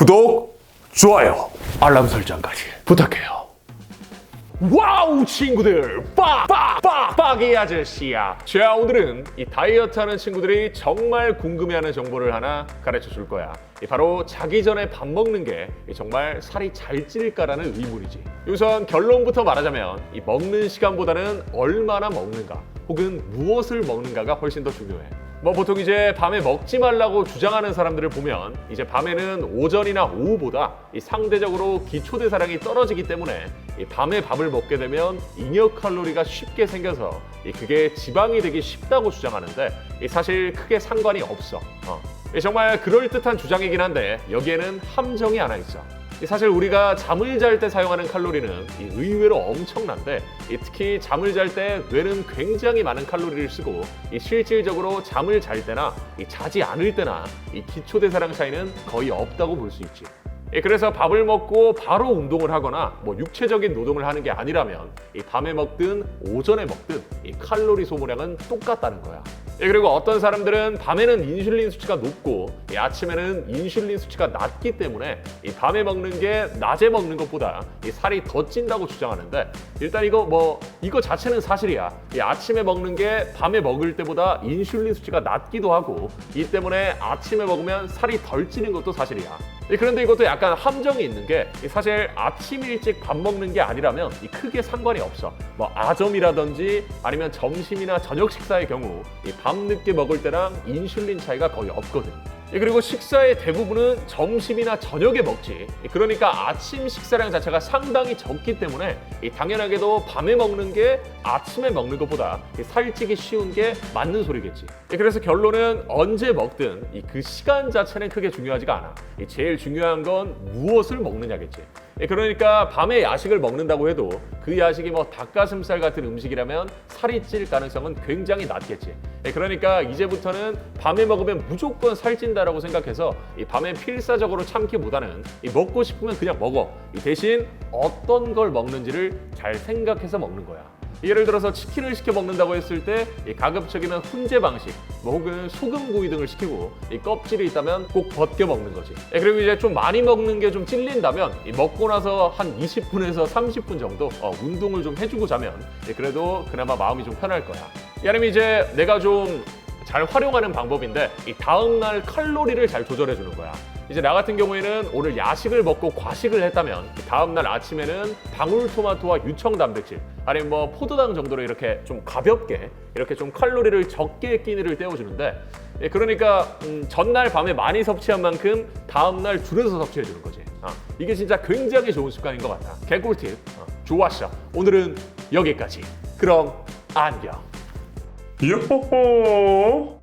구독, 좋아요, 알람 설정까지 부탁해요. 와우 친구들! 빡빡빡 빡이 아저씨야. 자 오늘은 이 다이어트 하는 친구들이 정말 궁금해하는 정보를 하나 가르쳐 줄 거야. 이 바로 자기 전에 밥 먹는 게 정말 살이 잘 찔까라는 의문이지. 우선 결론부터 말하자면 이 먹는 시간보다는 얼마나 먹는가 혹은 무엇을 먹는가가 훨씬 더 중요해 뭐 보통 이제 밤에 먹지 말라고 주장하는 사람들을 보면 이제 밤에는 오전이나 오후보다 이 상대적으로 기초 대사량이 떨어지기 때문에 이 밤에 밥을 먹게 되면 잉여 칼로리가 쉽게 생겨서 이 그게 지방이 되기 쉽다고 주장하는데 이 사실 크게 상관이 없어. 어. 이 정말 그럴 듯한 주장이긴 한데 여기에는 함정이 하나 있어. 이 사실 우리가 잠을 잘 때 사용하는 칼로리는 이 의외로 엄청난데 이 특히 잠을 잘 때 뇌는 굉장히 많은 칼로리를 쓰고 이 실질적으로 잠을 잘 때나 이 자지 않을 때나 이 기초 대사량 차이는 거의 없다고 볼 수 있지. 예, 그래서 밥을 먹고 바로 운동을 하거나 뭐 육체적인 노동을 하는 게 아니라면 이 밤에 먹든 오전에 먹든 이 칼로리 소모량은 똑같다는 거야. 예, 그리고 어떤 사람들은 밤에는 인슐린 수치가 높고 이 아침에는 인슐린 수치가 낮기 때문에 이 밤에 먹는 게 낮에 먹는 것보다 이 살이 더 찐다고 주장하는데 일단 이거 뭐 이거 자체는 사실이야. 이 아침에 먹는 게 밤에 먹을 때보다 인슐린 수치가 낮기도 하고 이 때문에 아침에 먹으면 살이 덜 찌는 것도 사실이야. 예, 그런데 이것도 약간 함정이 있는 게이 사실 아침 일찍 밥 먹는 게 아니라면 이 크게 상관이 없어. 뭐 아점이라든지 아니면 점심이나 저녁 식사의 경우 이 밤늦게 먹을 때랑 인슐린 차이가 거의 없거든. 예, 그리고 식사의 대부분은 점심이나 저녁에 먹지. 예, 그러니까 아침 식사량 자체가 상당히 적기 때문에 이 당연하게도 밤에 먹는 게 아침에 먹는 것보다 이 살찌기 쉬운 게 맞는 소리겠지. 예, 그래서 결론은 언제 먹든 이그 시간 자체는 크게 중요하지가 않아. 이 제일 중요한 건 무엇을 먹느냐겠지. 예, 그러니까 밤에 야식을 먹는다고 해도 그 야식이 뭐 닭가슴살 같은 음식이라면 살이 찔 가능성은 굉장히 낮겠지. 예, 그러니까 이제부터는 밤에 먹으면 무조건 살찐다라고 생각해서 이 밤에 필사적으로 참기보다는 이 먹고 싶으면 그냥 먹어. 이 대신 어떤 걸 먹는지를 잘 생각해서 먹는 거야. 예를 들어서 치킨을 시켜 먹는다고 했을 때이 가급적이면 훈제 방식, 뭐 혹은 소금 구이 등을 시키고 이 껍질이 있다면 꼭 벗겨 먹는 거지. 예, 그리고 이제 좀 많이 먹는 게 좀 찔린다면 이 먹고 나서 한 20분에서 30분 정도 어, 운동을 좀 해주고 자면 예, 그래도 그나마 마음이 좀 편할 거야. 야름 이제 내가 좀 잘 활용하는 방법인데 이 다음날 칼로리를 잘 조절해 주는 거야. 이제 나 같은 경우에는 오늘 야식을 먹고 과식을 했다면 이 다음날 아침에는 방울토마토와 유청 단백질 아니면 뭐 포도당 정도로 이렇게 좀 가볍게 이렇게 좀 칼로리를 적게 끼니를 때워주는데 예, 그러니까 음, 전날 밤에 많이 섭취한 만큼 다음날 줄여서 섭취해 주는 거지. 어, 이게 진짜 굉장히 좋은 습관인 것 같아. 개꿀팁. 어, 좋았어. 오늘은 여기까지. 그럼 안녕. 요호호